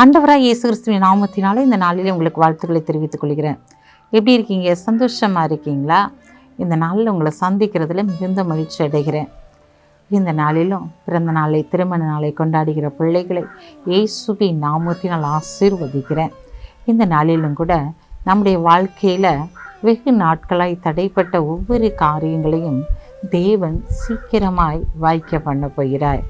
ஆண்டவராக இயேசு கிறிஸ்துவின் நாமத்தினால இந்த நாளில் உங்களுக்கு வாழ்த்துக்களை தெரிவித்துக் கொள்கிறேன். எப்படி இருக்கீங்க? சந்தோஷமாக இருக்கீங்களா? இந்த நாளில் உங்களை சந்திக்கிறதுல மிகுந்த மகிழ்ச்சி அடைகிறேன். இந்த நாளிலும் பிறந்த நாளை திருமண நாளை கொண்டாடுகிற பிள்ளைகளை இயேசுவின் நாமத்தினால் ஆசீர்வதிக்கிறேன். இந்த நாளிலும் கூட நம்முடைய வாழ்க்கையில் வெகு நாட்களாய் தடைப்பட்ட ஒவ்வொரு காரியங்களையும் தேவன் சீக்கிரமாய் வாய்க்க பண்ண போகிறார்.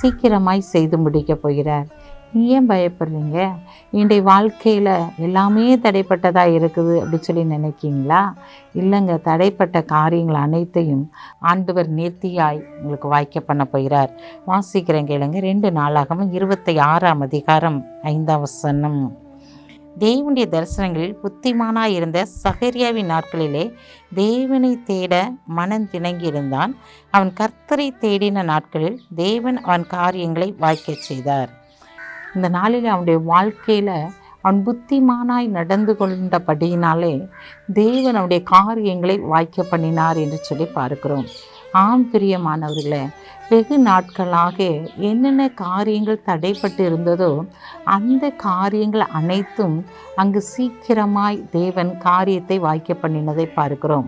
சீக்கிரமாய் செய்து முடிக்கப் போகிறார். ஏன் பயப்படுறீங்க? என்னுடைய வாழ்க்கையில் எல்லாமே தடைப்பட்டதாக இருக்குது அப்படி சொல்லி நினைக்கிங்களா? இல்லைங்க தடைப்பட்ட காரியங்கள் அனைத்தையும் ஆண்டவர் நேர்த்தியாய் உங்களுக்கு வாய்க்க பண்ண போகிறார். வாசிக்கிறேன் கேளுங்க. ரெண்டு நாளாகவும் இருபத்தி ஆறாம் அதிகாரம் ஐந்தாம் வசனம். தேவனுடைய தரிசனங்களில் புத்திமானாக இருந்த சகரியாவின் நாட்களிலே தேவனை தேட மனம் திணங்கியிருந்தான். அவன் கர்த்தரை தேடின நாட்களில் தேவன் அவன் காரியங்களை வாய்க்கச் செய்தார். இந்த நாளில் அவனுடைய வாழ்க்கையில் அவன் புத்திமானாய் நடந்து கொண்டபடியினாலே தேவன் அவனுடைய காரியங்களை வாய்க்க பண்ணினார் என்று சொல்லி பார்க்கிறோம். ஆம் பிரியமானவர்களே வெகு நாட்களாக என்னென்ன காரியங்கள் தடைப்பட்டு இருந்ததோ அந்த காரியங்கள் அனைத்தும் அங்கு சீக்கிரமாய் தேவன் காரியத்தை வாய்க்க பண்ணினதை பார்க்கிறோம்.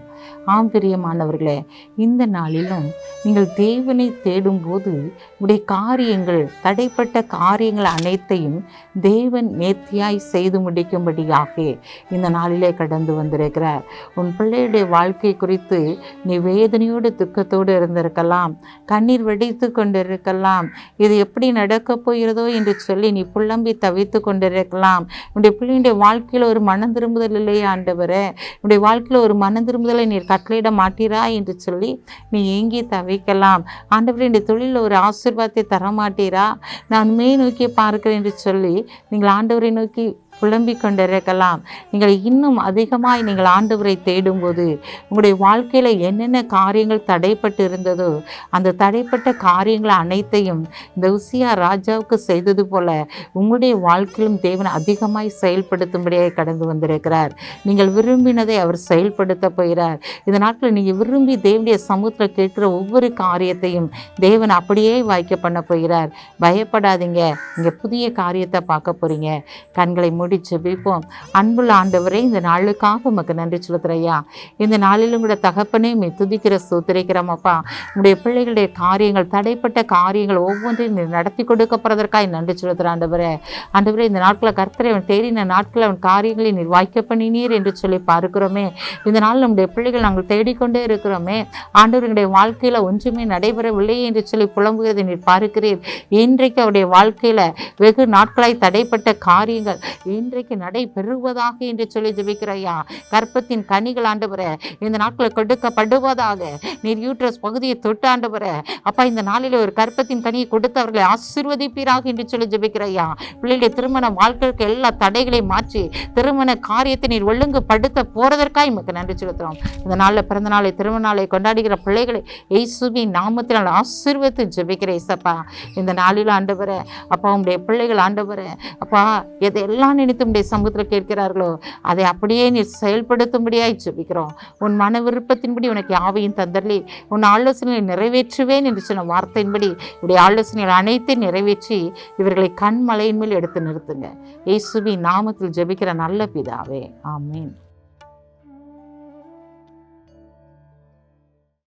ஆம் பிரியமானவர்களே இந்த நாளிலும் நீங்கள் தேவனை தேடும்போது உடைய காரியங்கள் தடைப்பட்ட காரியங்கள் அனைத்தையும் தேவன் நேர்த்தியாய் செய்து முடிக்கும்படியாக இந்த நாளிலே கடந்து வந்திருக்கிறார். உன் பிள்ளையுடைய வாழ்க்கை குறித்து நீ வேதனையோடு துக்கத்தோடு இருந்திருக்கலாம். கண்ணீர் வெடித்து கொண்டிருக்கலாம். இது எப்படி நடக்கப் போகிறதோ என்று சொல்லி நீ புலம்பி தவித்து கொண்டிருக்கலாம். உன்னுடைய பிள்ளையுடைய வாழ்க்கையில் ஒரு மனம் திரும்புதல் இல்லையா ஆண்டவரே. உன்னுடைய வாழ்க்கையில் ஒரு மனம் திரும்புதலை நீர் கட்டளையிட மாட்டீரா என்று சொல்லி நீ ஏங்கி தவிக்கலாம். ஆண்டவரே இந்த தொழிலில் ஒரு ஆசீர்வாதத்தை தர மாட்டீரா நான் மே நோக்கி பார்க்கிறேன் என்று சொல்லி நீங்கள் ஆண்டவரை நோக்கி புலம்பிக் கொண்டிருக்கலாம். நீங்கள் இன்னும் அதிகமாய் நீங்கள் ஆண்டவரை தேடும்போது உங்களுடைய வாழ்க்கையில் என்னென்ன காரியங்கள் தடைப்பட்டு இருந்ததோ அந்த தடைப்பட்ட காரியங்கள் அனைத்தையும் இந்த உசியா ராஜாவுக்கு செய்தது போல உங்களுடைய வாழ்க்கையிலும் தேவன் அதிகமாய் செயல்படுத்தும்படியாக கடந்து வந்திருக்கிறார். நீங்கள் விரும்பினதை அவர் செயல்படுத்த போகிறார். இந்த நாட்களில் நீங்கள் விரும்பி தேவனுடைய சமூகத்தில் கேட்கிற ஒவ்வொரு காரியத்தையும் தேவன் அப்படியே வாய்க்க பண்ண போகிறார். பயப்படாதீங்க. இங்கே புதிய காரியத்தை பார்க்க போகிறீங்க கண்களை மூடி ஜெபிப்போம் அன்புள்ள ஆண்டவரே இந்த நாளுக்காக உமக்கு நன்றி செலுத்துறையா. இந்த நாளிலும் கூட தகப்பனே மே துதிக்கிற சூத்திரிக்கிறோமப்பா உடைய பிள்ளைகளுடைய காரியங்கள் தடைப்பட்ட காரியங்கள் ஒவ்வொன்றையும் நீர் நடத்தி கொடுக்கப்படுறதற்காக நன்றி செலுத்துகிற ஆண்டவரே. ஆண்டவரே இந்த நாட்களில் கர்த்தரை அவன் தேடின நாட்களில் அவன் காரியங்களை நீர் வாய்க்க பண்ணினீர் என்று சொல்லி பார்க்கிறோமே. இந்த நாள் நம்முடைய பிள்ளைகள் நாங்கள் தேடிக்கொண்டே இருக்கிறோமே. ஆண்டவர்களுடைய வாழ்க்கையில் ஒன்றுமே நடைபெறவில்லை என்று சொல்லி புலம்புகிறதை நீர் பார்க்கிறீர். இன்றைக்கு அவருடைய வாழ்க்கையில் வெகு நாட்களாய் தடைப்பட்ட காரியங்கள் இன்றைக்கு நடைபெறுவதாக என்று சொல்லி ஜபிக்கிறையா கற்பத்தின் கனிகள் ஆண்டவர இந்த நாட்களில் கொடுக்கப்படுவதாக. நீர் யூட்ரஸ் பகுதியை தொட்டு ஆண்டவரே அப்பா இந்த நாளில் ஒரு கற்பத்தின் கனியை கொடுத்து அவர்களை ஆசீர்வதிப்பீராக என்று சொல்லி ஜெபிக்கிறையா பிள்ளைகளுடைய திருமண வாழ்க்கைக்கு எல்லா தடைகளையும் மாற்றி திருமண காரியத்தை நீர் ஒழுங்குபடுத்த போறதற்காக நமக்கு நன்றி செலுத்துகிறோம். இந்த நாளில் பிறந்த நாளை திருமண நாளை கொண்டாடுகிற பிள்ளைகளை இயேசுவின் நாமத்தினால் ஆசிர்வத்து ஜெபிக்கிற இசப்பா இந்த நாளில் ஆண்டவர அப்பா உங்களுடைய பிள்ளைகள் ஆண்டவர அப்பா எதையெல்லாம் நினைத்து உடைய சமூகத்தில் கேட்கிறார்களோ அதை அப்படியே நீ செயல்படுத்தும்படியாய் ஜெபிக்கிறோம். உன் மன விருப்பத்தின்படி உனக்கு யாவையும் தந்தரலி. உன் ஆலோசனையை நிறைவேற்றுவேன் என்று சொன்ன வார்த்தையின்படி உடைய ஆலோசனைகள் அனைத்தையும் நிறைவேற்றி இவர்களை கண்மலையின் மேல் எடுத்து நிறுத்துங்க. இயேசுவின் நாமத்தில் ஜெபிக்கிற நல்ல பிதாவே. ஆமீன்.